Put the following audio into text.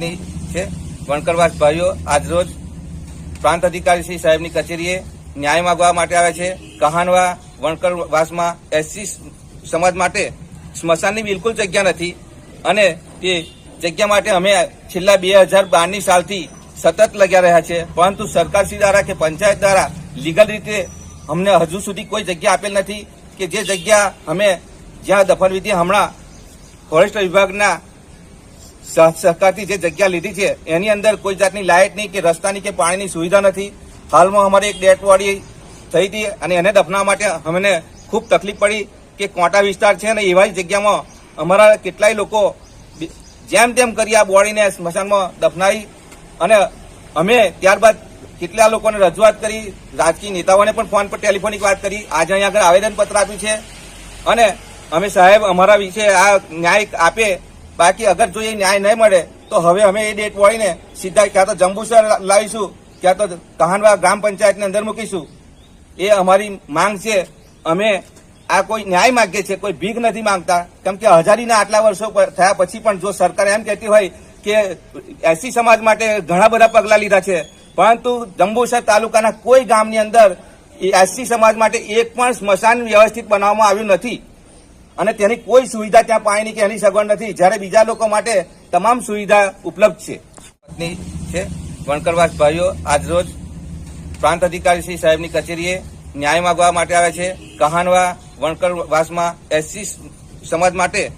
પત્ની છે. વણકરવાસ ભાઈઓ આજરોજ પ્રાંત અધિકારી શ્રી સાહેબની કચેરીએ ન્યાય માગવા માટે આવ્યા છે. કહાનવા વણકરવાસમાં એસસી સમાજ માટે સ્મશાનની બિલકુલ જગ્યા નથી અને તે જગ્યા માટે અમે છેલ્લા બે હજાર બારની સાલથી સતત લગ્યા રહ્યા છે. પરંતુ સરકારશ્રી દ્વારા કે પંચાયત દ્વારા લીગલ રીતે અમને હજુ સુધી કોઈ જગ્યા આપેલ નથી કે જે જગ્યા અમે જ્યાં દફનવિધિ હમણાં ફોરેસ્ટ વિભાગના સહકારથી જે જગ્યા લીધી છે, એની અંદર કોઈ જાતની લાઇટની કે રસ્તાની કે પાણીની સુવિધા નથી. હાલમાં અમારે એક ડેડ બોડી થઈ હતી અને એને દફના માટે અમને ખૂબ તકલીફ પડી કે કોટા વિસ્તાર છે અને એવા જગ્યામાં અમારા કેટલાય લોકો જેમ તેમ કરી આ બોડીને સ્મશાનમાં દફનાવી અને અમે ત્યારબાદ કેટલા લોકોને રજૂઆત કરી, રાજકીય નેતાઓને પણ ફોન પર ટેલિફોનિક વાત કરી, આજે અહીંયા આગળ આવેદનપત્ર આપ્યું છે. અને અમે સાહેબ અમારા વિશે આ ન્યાય આપે બાકી અગર જો એ ન્યાય નહીં મળે, તો હવે અમે એ ડેટ વળીને સીધા ક્યાં તો જંબુસર લાવીશું, ક્યાં તો કહાનવા ગ્રામ પંચાયતની અંદર મૂકીશું. એ અમારી માંગ છે. અમે આ કોઈ ન્યાય માંગીએ છીએ, કોઈ ભીખ નથી માંગતા. કેમ કે હજારીના આટલા વર્ષો થયા પછી પણ જો સરકાર એમ કહેતી હોય કે એસી સમાજ માટે ઘણા બધા પગલાં લીધા છે, પરંતુ જંબુસર તાલુકાના કોઈ ગામની અંદર એસસી સમાજ માટે એક પણ સ્મશાન વ્યવસ્થિત બનાવવામાં આવ્યું નથી. અને તેની કોઈ સુવિધા ત્યાં પાણીની કે એની સગવડ નથી. જ્યારે બીજા લોકો માટે તમામ સુવિધા ઉપલબ્ધ છે. પત્ની છે, વણકરવાસ ભાઈઓ આજરોજ પ્રાંત અધિકારી શ્રી સાહેબની કચેરીએ ન્યાય માગવા માટે આવ્યા છે. કહાનવા વણકરવાસમાં એસસી સમાજ માટે